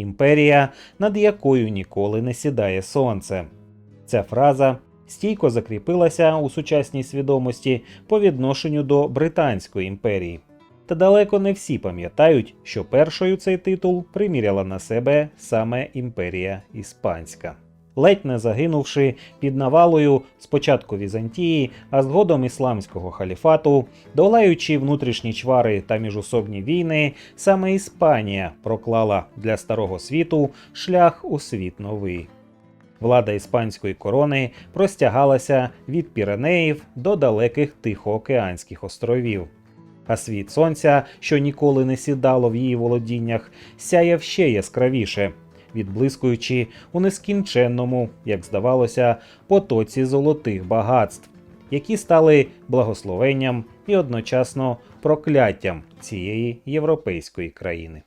імперія, над якою ніколи не сідає сонце. Ця фраза стійко закріпилася у сучасній свідомості по відношенню до Британської імперії. Та далеко не всі пам'ятають, що першою цей титул приміряла на себе саме імперія Іспанська. Ледь не загинувши під навалою спочатку Візантії, а згодом ісламського халіфату, долаючи внутрішні чвари та міжусобні війни, саме Іспанія проклала для старого світу шлях у світ новий. Влада іспанської корони простягалася від Піренеїв до далеких Тихоокеанських островів. А світ сонця, що ніколи не сідало в її володіннях, сяяв ще яскравіше, відблискуючи у нескінченному, як здавалося, потоці золотих багатств, які стали благословенням і одночасно прокляттям цієї європейської країни.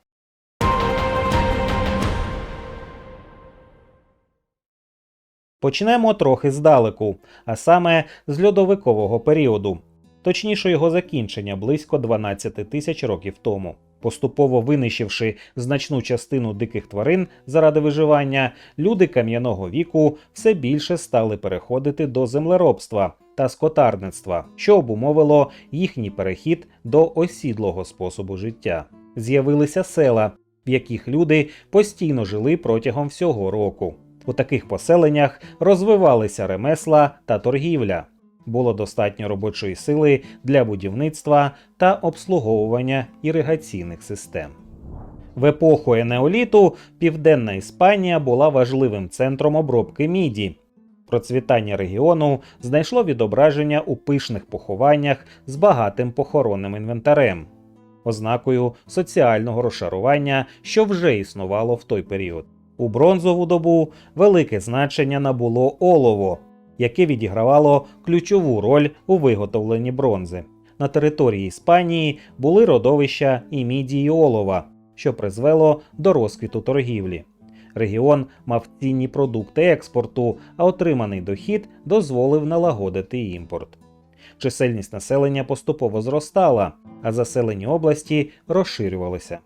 Почнемо трохи здалеку, а саме з льодовикового періоду, точніше його закінчення близько 12 тисяч років тому. Поступово винищивши значну частину диких тварин заради виживання, люди кам'яного віку все більше стали переходити до землеробства та скотарництва, що обумовило їхній перехід до осідлого способу життя. З'явилися села, в яких люди постійно жили протягом всього року. У таких поселеннях розвивалися ремесла та торгівля. Було достатньо робочої сили для будівництва та обслуговування іригаційних систем. В епоху енеоліту Південна Іспанія була важливим центром обробки міді. Процвітання регіону знайшло відображення у пишних похованнях з багатим похоронним інвентарем, ознакою соціального розшарування, що вже існувало в той період. У бронзову добу велике значення набуло олово, яке відігравало ключову роль у виготовленні бронзи. На території Іспанії були родовища і мідії олова, що призвело до розквіту торгівлі. Регіон мав цінні продукти експорту, а отриманий дохід дозволив налагодити імпорт. Чисельність населення поступово зростала, а заселені області розширювалися.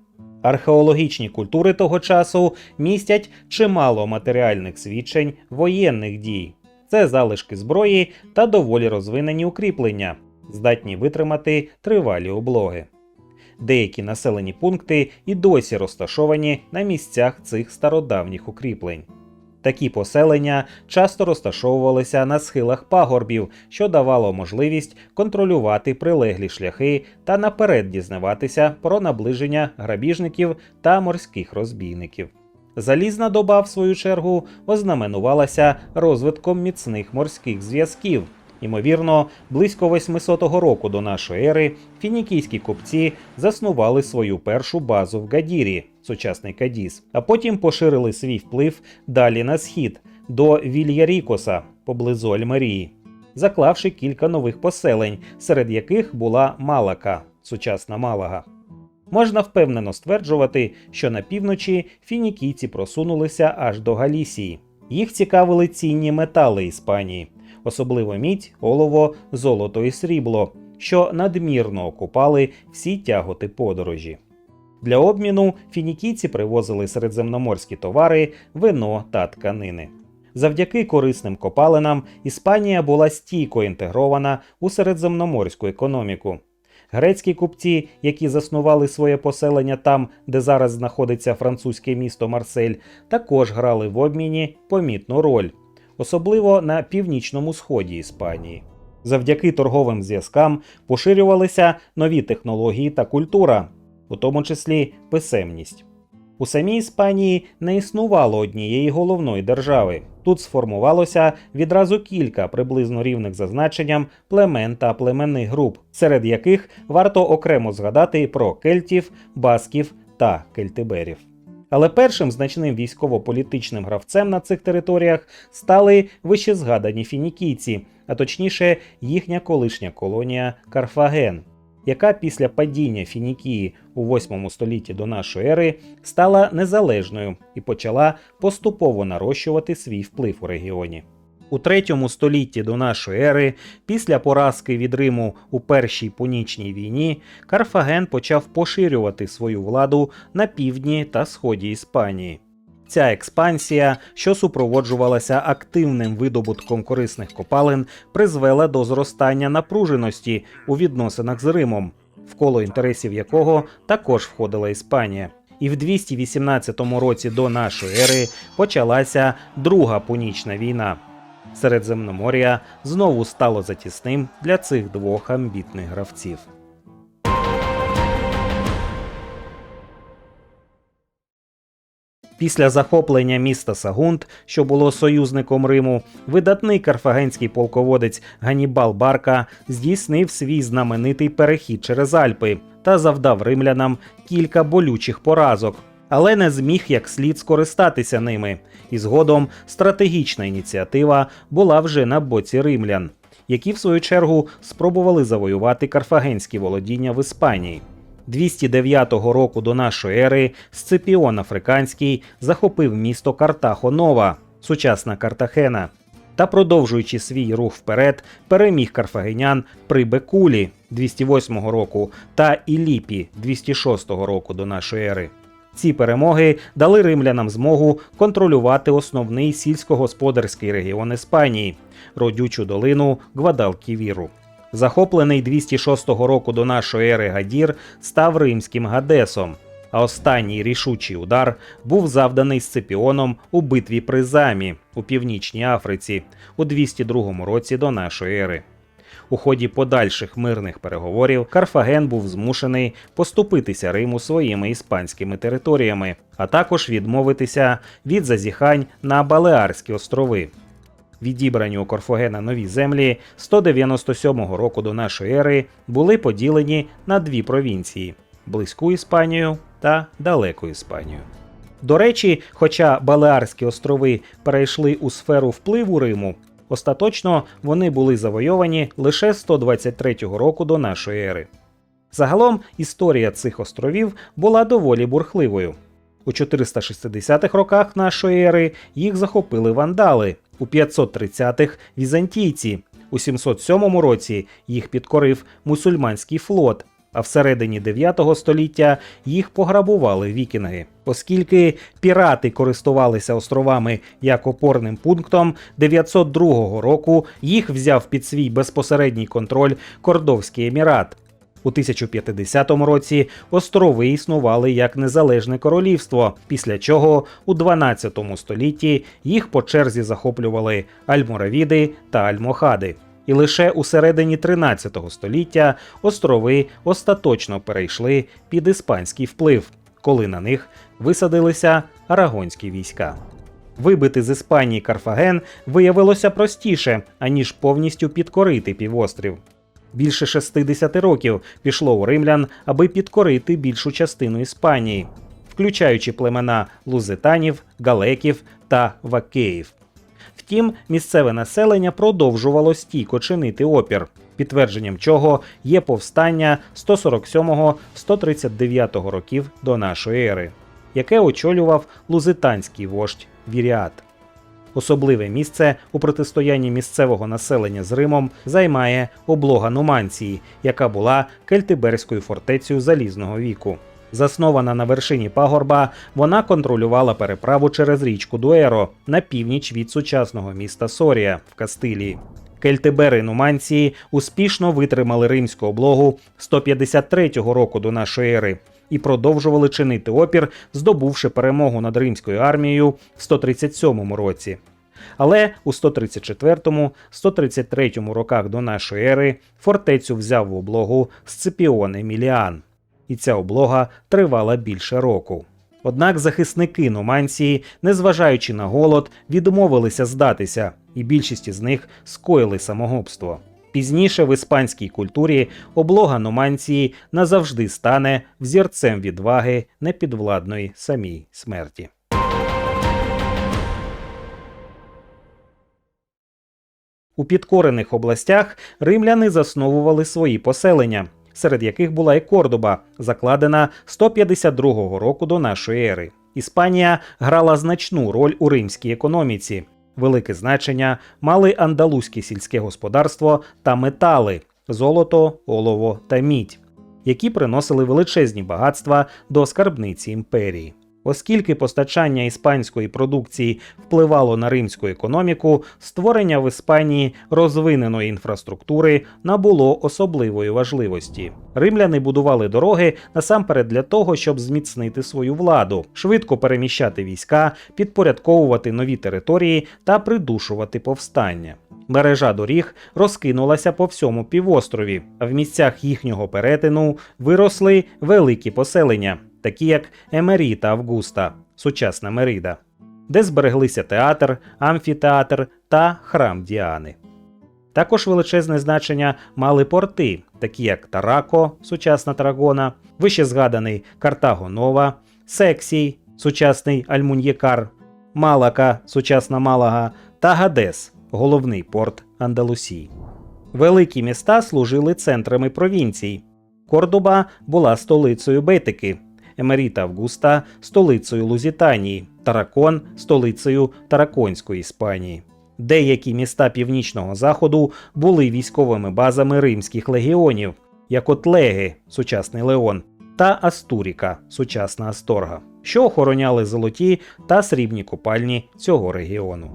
Археологічні культури того часу містять чимало матеріальних свідчень воєнних дій. Це залишки зброї та доволі розвинені укріплення, здатні витримати тривалі облоги. Деякі населені пункти і досі розташовані на місцях цих стародавніх укріплень. Такі поселення часто розташовувалися на схилах пагорбів, що давало можливість контролювати прилеглі шляхи та наперед дізнаватися про наближення грабіжників та морських розбійників. Залізна доба, в свою чергу, ознаменувалася розвитком міцних морських зв'язків. Ймовірно, близько 800 року до нашої ери фінікійські купці заснували свою першу базу в Гадірі, сучасний Кадіс, а потім поширили свій вплив далі на схід до Вільярікоса поблизу Альмерії, заклавши кілька нових поселень, серед яких була Малака, сучасна Малага. Можна впевнено стверджувати, що на півночі фінікійці просунулися аж до Галісії. Їх цікавили цінні метали Іспанії, особливо мідь, олово, золото і срібло, що надмірно окупали всі тяготи подорожі. Для обміну фінікійці привозили середземноморські товари, вино та тканини. Завдяки корисним копалинам Іспанія була стійко інтегрована у середземноморську економіку. Грецькі купці, які заснували своє поселення там, де зараз знаходиться французьке місто Марсель, також грали в обміні помітну роль, особливо на північному сході Іспанії. Завдяки торговим зв'язкам поширювалися нові технології та культура, у тому числі писемність. У самій Іспанії не існувало однієї головної держави. Тут сформувалося відразу кілька приблизно рівних за значенням племен та племенних груп, серед яких варто окремо згадати про кельтів, басків та кельтиберів. Але першим значним військово-політичним гравцем на цих територіях стали вищезгадані фінікійці, а точніше їхня колишня колонія Карфаген, яка після падіння Фінікії у 8 столітті до нашої ери стала незалежною і почала поступово нарощувати свій вплив у регіоні. У третьому столітті до нашої ери, після поразки від Риму у Першій Пунічній війні, Карфаген почав поширювати свою владу на півдні та сході Іспанії. Ця експансія, що супроводжувалася активним видобутком корисних копалин, призвела до зростання напруженості у відносинах з Римом, в коло інтересів якого також входила Іспанія. І в 218 році до нашої ери почалася Друга Пунічна війна. Середземномор'я знову стало затісним для цих двох амбітних гравців. Після захоплення міста Сагунт, що було союзником Риму, видатний карфагенський полководець Ганібал Барка здійснив свій знаменитий перехід через Альпи та завдав римлянам кілька болючих поразок, але не зміг як слід скористатися ними. І згодом стратегічна ініціатива була вже на боці римлян, які в свою чергу спробували завоювати карфагенські володіння в Іспанії. 209 року до нашої ери Сципіон Африканський захопив місто Картахо Нова, сучасна Картахена, та, продовжуючи свій рух вперед, переміг карфагенян при Бекулі 208 року та Іліпі 206 року до нашої ери. Ці перемоги дали римлянам змогу контролювати основний сільськогосподарський регіон Іспанії родючу долину Гвадалківіру. Захоплений 206 року до нашої ери Гадір став римським Гадесом, а останній рішучий удар був завданий Сципіоном у битві при Замі у північній Африці у 202 році до нашої ери. У ході подальших мирних переговорів Карфаген був змушений поступитися Риму своїми іспанськими територіями, а також відмовитися від зазіхань на Балеарські острови. Відібрані у Карфагена нові землі 197 року до нашої ери були поділені на дві провінції близьку Іспанію та далеку Іспанію. До речі, хоча Балеарські острови перейшли у сферу впливу Риму, остаточно вони були завойовані лише 123 року до нашої ери. Загалом історія цих островів була доволі бурхливою. У 460-х роках нашої ери їх захопили вандали, у 530-х візантійці, у 707 році їх підкорив мусульманський флот, а всередині 9 століття їх пограбували вікінги. Оскільки пірати користувалися островами як опорним пунктом, 902 року їх взяв під свій безпосередній контроль Кордовський емірат. У 1050 році острови існували як незалежне королівство, після чого у 12 столітті їх по черзі захоплювали альморавіди та альмохади. І лише у середині 13 століття острови остаточно перейшли під іспанський вплив, коли на них висадилися арагонські війська. Вибити з Іспанії Карфаген виявилося простіше, аніж повністю підкорити півострів. Більше 60 років пішло у римлян, аби підкорити більшу частину Іспанії, включаючи племена лузитанів, галеків та вакеїв. Втім, місцеве населення продовжувало стійко чинити опір, підтвердженням чого є повстання 147-139 років до нашої ери, яке очолював лузитанський вождь Віріат. Особливе місце у протистоянні місцевого населення з Римом займає облога Нуманції, яка була кельтиберською фортецею залізного віку. Заснована на вершині пагорба, вона контролювала переправу через річку Дуеро на північ від сучасного міста Сорія в Кастилії. Кельтибери Нуманції успішно витримали римську облогу 153 року до нашої ери і продовжували чинити опір, здобувши перемогу над римською армією в 137 році. Але у 134-133 роках до нашої ери фортецю взяв в облогу Сципіон Еміліан, і ця облога тривала більше року. Однак захисники Нуманції, незважаючи на голод, відмовилися здатися, і більшість із них скоїли самогубство. Пізніше в іспанській культурі облога Нуманції назавжди стане взірцем відваги непідвладної самій смерті. У підкорених областях римляни засновували свої поселення, серед яких була і Кордоба, закладена 152 року до нашої ери. Іспанія грала значну роль у римській економіці. Велике значення мали андалузьке сільське господарство та метали золото, олово та мідь, які приносили величезні багатства до скарбниці імперії. Оскільки постачання іспанської продукції впливало на римську економіку, створення в Іспанії розвиненої інфраструктури набуло особливої важливості. Римляни будували дороги насамперед для того, щоб зміцнити свою владу, швидко переміщати війська, підпорядковувати нові території та придушувати повстання. Мережа доріг розкинулася по всьому півострові, а в місцях їхнього перетину виросли великі поселення, такі як Емері та Августа, сучасна Мерида, де збереглися театр, амфітеатр та храм Діани. Також величезне значення мали порти, такі як Тарако, сучасна Тарагона, вище згаданий Картаго Нова, Сексій, сучасний Альмуньєкар, Малака, сучасна Малага та Гадес, головний порт Андалусії. Великі міста служили центрами провінцій. Кордоба була столицею Бетики, Емеріта Августа столицею Лузітанії, Таракон столицею Тараконської Іспанії. Деякі міста північного заходу були військовими базами римських легіонів, як от Леги, сучасний Леон, та Астуріка, сучасна Асторга, що охороняли золоті та срібні купальні цього регіону.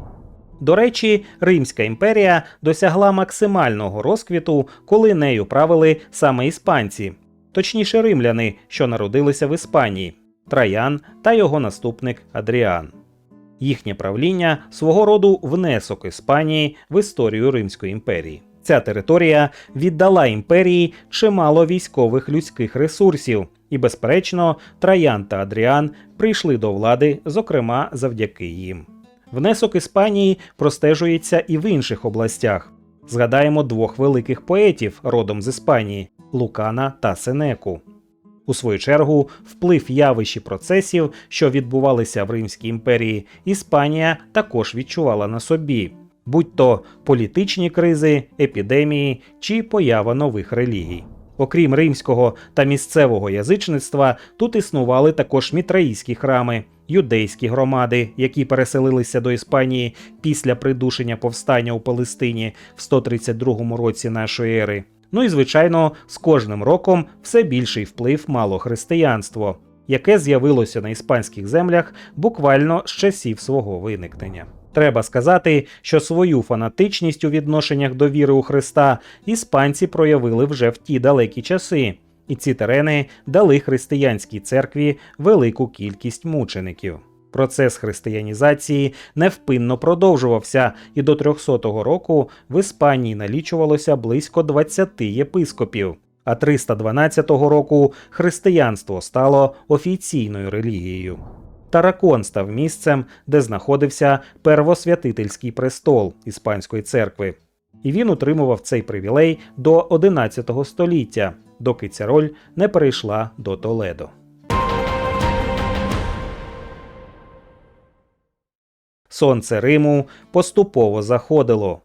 До речі, Римська імперія досягла максимального розквіту, коли нею правили саме іспанці, точніше римляни, що народилися в Іспанії, Траян та його наступник Адріан. Їхнє правління свого роду внесок Іспанії в історію Римської імперії. Ця територія віддала імперії чимало військових людських ресурсів, і, безперечно, Траян та Адріан прийшли до влади, зокрема завдяки їм. Внесок Іспанії простежується і в інших областях. Згадаємо двох великих поетів родом з Іспанії Лукана та Сенеку. У свою чергу, вплив явищ і процесів, що відбувалися в Римській імперії, Іспанія також відчувала на собі, будь то політичні кризи, епідемії чи поява нових релігій. Окрім римського та місцевого язичництва, тут існували також мітраїські храми, юдейські громади, які переселилися до Іспанії після придушення повстання у Палестині в 132 році нашої ери. Ну і звичайно, з кожним роком все більший вплив мало християнство, яке з'явилося на іспанських землях буквально з часів свого виникнення. Треба сказати, що свою фанатичність у відношеннях до віри у Христа іспанці проявили вже в ті далекі часи, і ці терени дали християнській церкві велику кількість мучеників. Процес християнізації невпинно продовжувався, і до 300-го року в Іспанії налічувалося близько 20 єпископів. А 312 року християнство стало офіційною релігією. Таракон став місцем, де знаходився первосвятительський престол Іспанської церкви, і він утримував цей привілей до 11 століття, доки ця роль не перейшла до Толедо. Сонце Риму поступово заходило.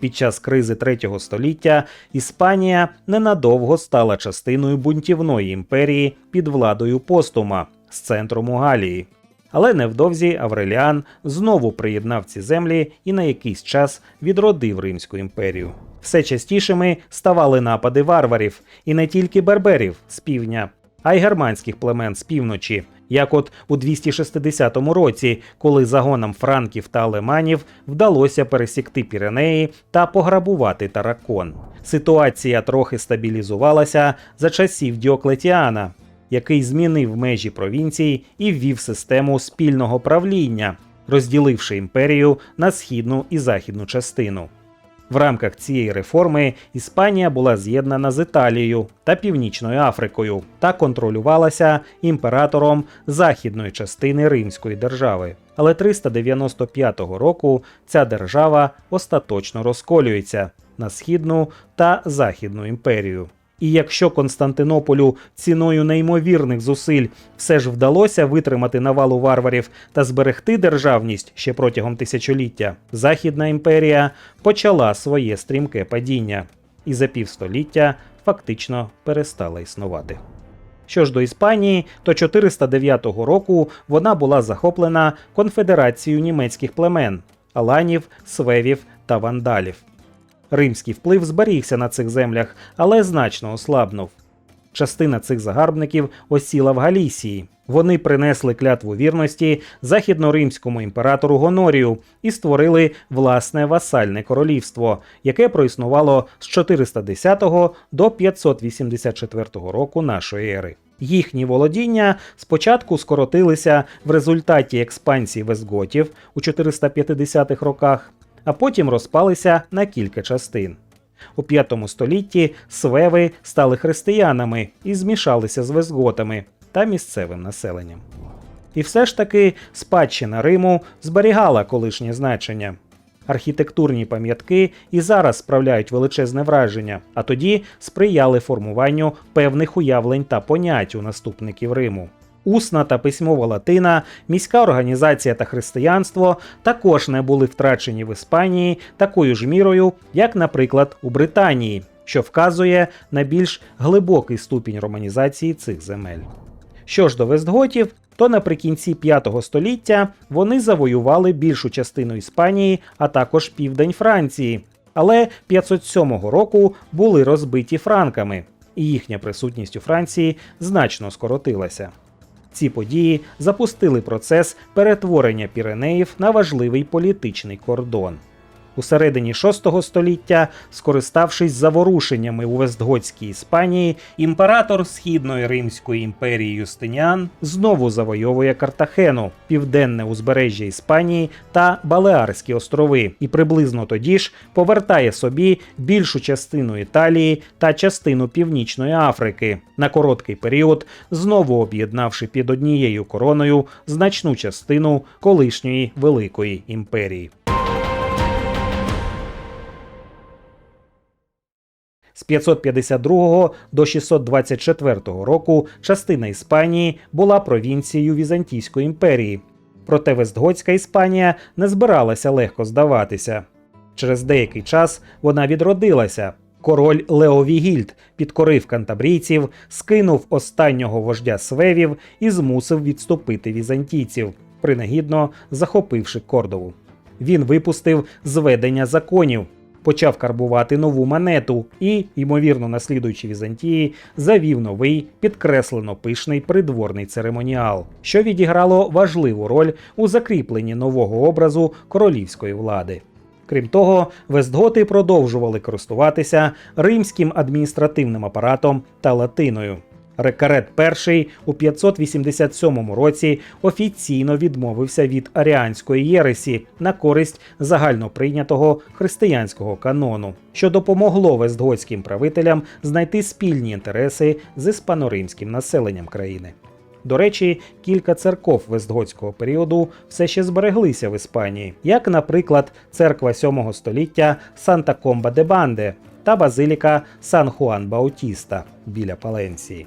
Під час кризи третього століття Іспанія ненадовго стала частиною бунтівної імперії під владою постума з центром у Галії. Але невдовзі Авреліан знову приєднав ці землі і на якийсь час відродив Римську імперію. Все частішими ставали напади варварів, і не тільки берберів з півдня, а й германських племен з півночі, як от у 260 році, коли загонам франків та алеманів вдалося пересікти Піренеї та пограбувати Таракон. Ситуація трохи стабілізувалася за часів Діоклетіана, який змінив межі провінцій і ввів систему спільного правління, розділивши імперію на східну і західну частину. В рамках цієї реформи Іспанія була з'єднана з Італією та Північною Африкою та контролювалася імператором західної частини Римської держави. Але 395 року ця держава остаточно розколюється на східну та західну імперію. І якщо Константинополю ціною неймовірних зусиль все ж вдалося витримати навалу варварів та зберегти державність ще протягом тисячоліття, Західна імперія почала своє стрімке падіння і за півстоліття фактично перестала існувати. Що ж до Іспанії, то 409 року вона була захоплена конфедерацією німецьких племен, аланів, свевів та вандалів. Римський вплив зберігся на цих землях, але значно ослабнув. Частина цих загарбників осіла в Галісії. Вони принесли клятву вірності західноримському імператору Гонорію і створили власне васальне королівство, яке проіснувало з 410 до 584 року нашої ери. Їхні володіння спочатку скоротилися в результаті експансії вестготів у 450-х роках, а потім розпалися на кілька частин. У V столітті свеви стали християнами і змішалися з вестготами та місцевим населенням. І все ж таки спадщина Риму зберігала колишнє значення. Архітектурні пам'ятки і зараз справляють величезне враження, а тоді сприяли формуванню певних уявлень та понять у наступників Риму. Усна та письмова латина, міська організація та християнство також не були втрачені в Іспанії такою ж мірою, як, наприклад, у Британії, що вказує на більш глибокий ступінь романізації цих земель. Що ж до вестготів, то наприкінці 5 століття вони завоювали більшу частину Іспанії, а також південь Франції, але 507 року були розбиті франками, і їхня присутність у Франції значно скоротилася. Ці події запустили процес перетворення Піренеїв на важливий політичний кордон. У середині VI століття, скориставшись заворушеннями у Вестготській Іспанії, імператор Східної Римської імперії Юстиніан знову завойовує Картахену, південне узбережжя Іспанії та Балеарські острови, і приблизно тоді ж повертає собі більшу частину Італії та частину Північної Африки на короткий період, знову об'єднавши під однією короною значну частину колишньої Великої імперії. З 552 до 624 року частина Іспанії була провінцією Візантійської імперії. Проте Вестготська Іспанія не збиралася легко здаватися. Через деякий час вона відродилася. Король Леовігільд підкорив кантабрійців, скинув останнього вождя свевів і змусив відступити візантійців, принагідно захопивши Кордову. Він випустив зведення законів, почав карбувати нову монету і, ймовірно наслідуючи Візантії, завів новий підкреслено пишний придворний церемоніал, що відіграло важливу роль у закріпленні нового образу королівської влади. Крім того, вестготи продовжували користуватися римським адміністративним апаратом та латиною. Рекарет І у 587 році офіційно відмовився від аріанської єресі на користь загальноприйнятого християнського канону, що допомогло вестготським правителям знайти спільні інтереси з іспаноримським населенням країни. До речі, кілька церков вестготського періоду все ще збереглися в Іспанії, як, наприклад, церква 7 століття Санта Комба де Банде та базиліка Сан Хуан Баутіста біля Паленції.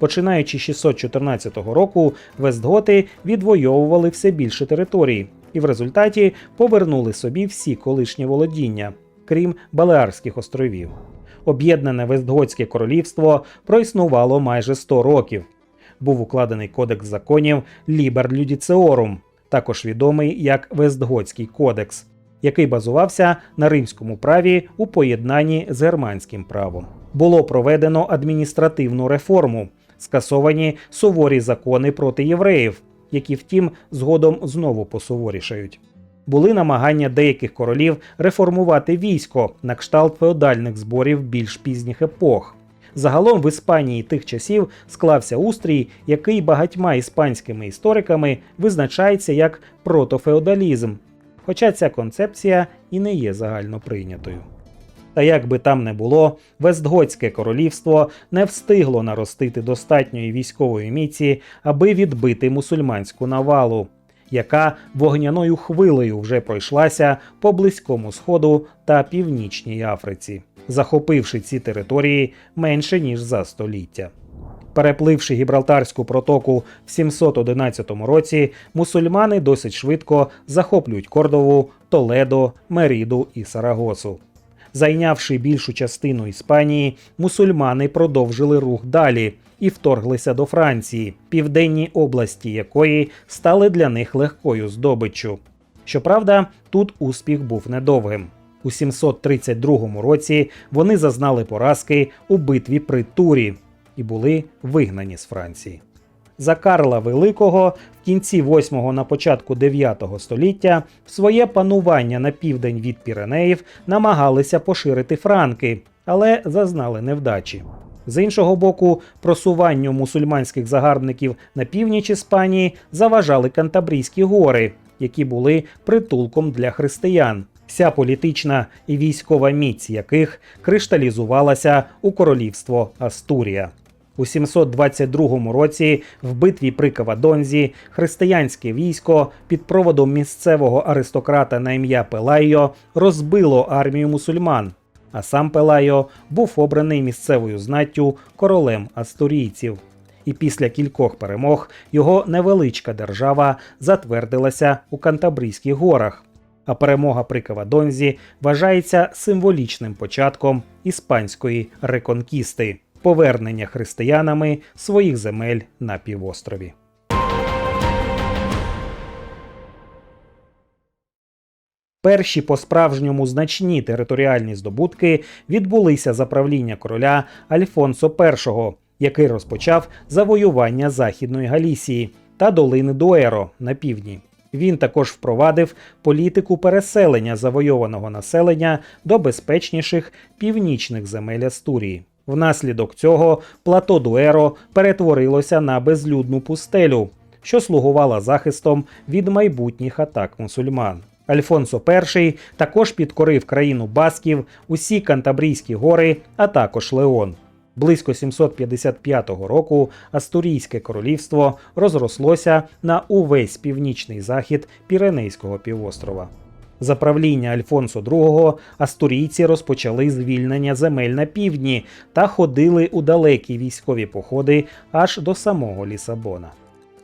Починаючи з 614 року, вестготи відвоювали все більше територій і в результаті повернули собі всі колишні володіння, крім Балеарських островів. Об'єднане Вестготське королівство проіснувало майже 100 років. Був укладений кодекс законів Liber Ludiciorum, також відомий як Вестготський кодекс, який базувався на римському праві у поєднанні з германським правом. Було проведено адміністративну реформу, скасовані суворі закони проти євреїв, які, втім, згодом знову посуворішають. Були намагання деяких королів реформувати військо на кшталт феодальних зборів більш пізніх епох. Загалом в Іспанії тих часів склався устрій, який багатьма іспанськими істориками визначається як протофеодалізм, хоча ця концепція і не є загально прийнятою. Та як би там не було, Вестготське королівство не встигло наростити достатньої військової міці, аби відбити мусульманську навалу, яка вогняною хвилею вже пройшлася по близькому сходу та північній Африці, захопивши ці території менше ніж за століття. Перепливши Гібралтарську протоку в 711 році, мусульмани досить швидко захоплюють Кордову, Толедо, Меріду і Сарагосу. Зайнявши більшу частину Іспанії, мусульмани продовжили рух далі і вторглися до Франції, південні області якої стали для них легкою здобиччю. Щоправда, тут успіх був недовгим. У 732 році вони зазнали поразки у битві при Турі і були вигнані з Франції. За Карла Великого в кінці 8 на початку 9 століття своє панування на південь від Піренеїв намагалися поширити франки, але зазнали невдачі. З іншого боку, просуванню мусульманських загарбників на північ Іспанії заважали Кантабрійські гори, які були притулком для християн, вся політична і військова міць яких кришталізувалася у королівство Астурія. У 722 році в битві при Кавадонзі християнське військо під проводом місцевого аристократа на ім'я Пелайо розбило армію мусульман, а сам Пелайо був обраний місцевою знаттю королем астурійців. І після кількох перемог його невеличка держава затвердилася у Кантабрійських горах. А перемога при Кавадонзі вважається символічним початком іспанської реконкісти повернення християнами своїх земель на півострові. Перші по-справжньому значні територіальні здобутки відбулися за правління короля Альфонсо І, який розпочав завоювання Західної Галісії та долини Дуеро на півдні. Він також впровадив політику переселення завойованого населення до безпечніших північних земель Астурії. Внаслідок цього плато Дуеро перетворилося на безлюдну пустелю, що слугувала захистом від майбутніх атак мусульман. Альфонсо І також підкорив країну Басків, усі Кантабрійські гори, а також Леон. Близько 755 року Астурійське королівство розрослося на увесь північний захід Піренейського півострова. За правління Альфонсо II астурійці розпочали звільнення земель на півдні та ходили у далекі військові походи аж до самого Лісабона.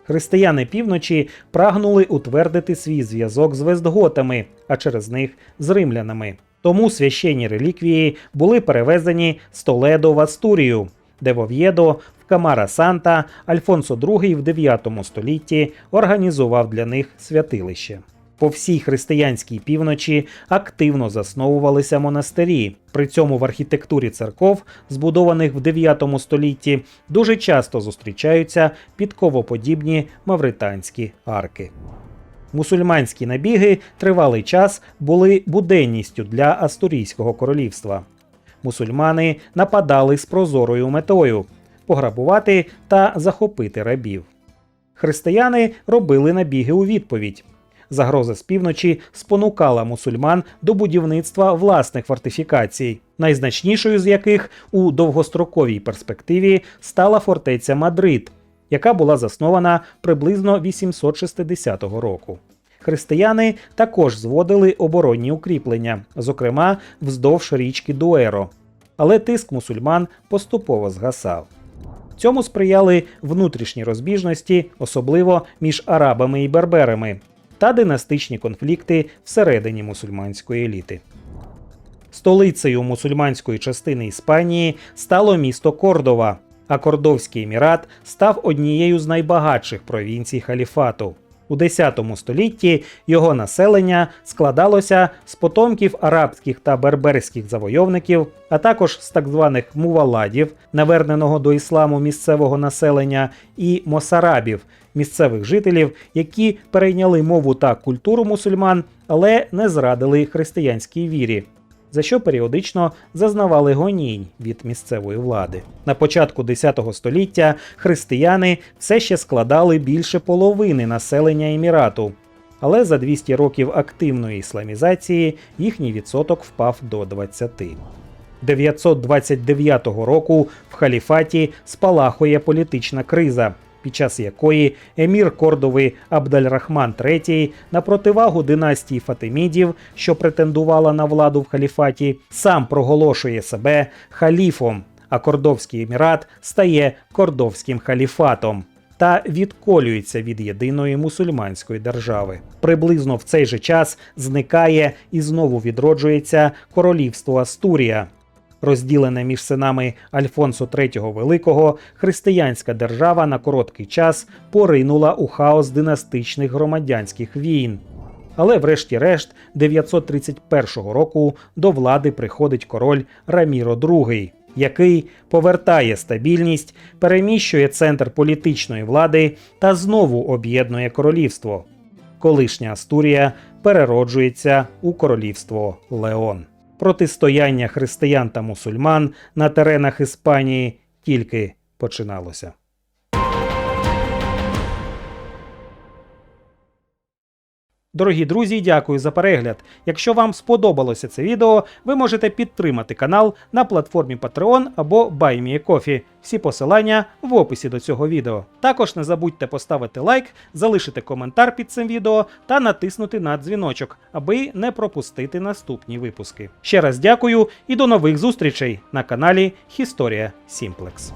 Християни півночі прагнули утвердити свій зв'язок з вестготами, а через них з римлянами. Тому священні реліквії були перевезені з Толедо в Астурію, де в Ов'єдо, в Камара Санта Альфонсо II в 9 столітті організував для них святилище. По всій християнській півночі активно засновувалися монастирі. При цьому в архітектурі церков, збудованих в 9 столітті, дуже часто зустрічаються підковоподібні мавританські арки. Мусульманські набіги тривалий час були буденністю для Астурійського королівства. Мусульмани нападали з прозорою метою пограбувати та захопити рабів. Християни робили набіги у відповідь. Загроза з півночі спонукала мусульман до будівництва власних фортифікацій, найзначнішою з яких у довгостроковій перспективі стала фортеця Мадрид, яка була заснована приблизно 860 року. Християни також зводили оборонні укріплення, зокрема вздовж річки Дуеро. Але тиск мусульман поступово згасав. Цьому сприяли внутрішні розбіжності, особливо між арабами і берберами, та династичні конфлікти всередині мусульманської еліти. Столицею мусульманської частини Іспанії стало місто Кордова, а Кордовський емірат став однією з найбагатших провінцій халіфату. У X столітті його населення складалося з потомків арабських та берберських завойовників, а також з так званих муваладів, наверненого до ісламу місцевого населення, і мосарабів, місцевих жителів, які перейняли мову та культуру мусульман, але не зрадили християнській вірі за що періодично зазнавали гонінь від місцевої влади. На початку X століття християни все ще складали більше половини населення Емірату. Але за 200 років активної ісламізації їхній відсоток впав до 20. 929 року в халіфаті спалахує політична криза, під час якої емір Кордови Абдальрахман III на противагу династії Фатимідів, що претендувала на владу в халіфаті, сам проголошує себе халіфом, а Кордовський емірат стає Кордовським халіфатом. Та відколюється від єдиної мусульманської держави. Приблизно в цей же час зникає і знову відроджується королівство Астурія, Розділене між синами Альфонсо III Великого, християнська держава на короткий час поринула у хаос династичних громадянських війн. Але врешті-решт 931 року до влади приходить король Раміро II, який повертає стабільність, переміщує центр політичної влади та знову об'єднує королівство. Колишня Астурія перероджується у королівство Леон. Протистояння християн та мусульман на теренах Іспанії тільки починалося. Дорогі друзі, дякую за перегляд. Якщо вам сподобалося це відео, ви можете підтримати канал на платформі Patreon або BuyMeACoffee. Всі посилання в описі до цього відео. Також не забудьте поставити лайк, залишити коментар під цим відео та натиснути на дзвіночок, аби не пропустити наступні випуски. Ще раз дякую і до нових зустрічей на каналі Historia Simplex.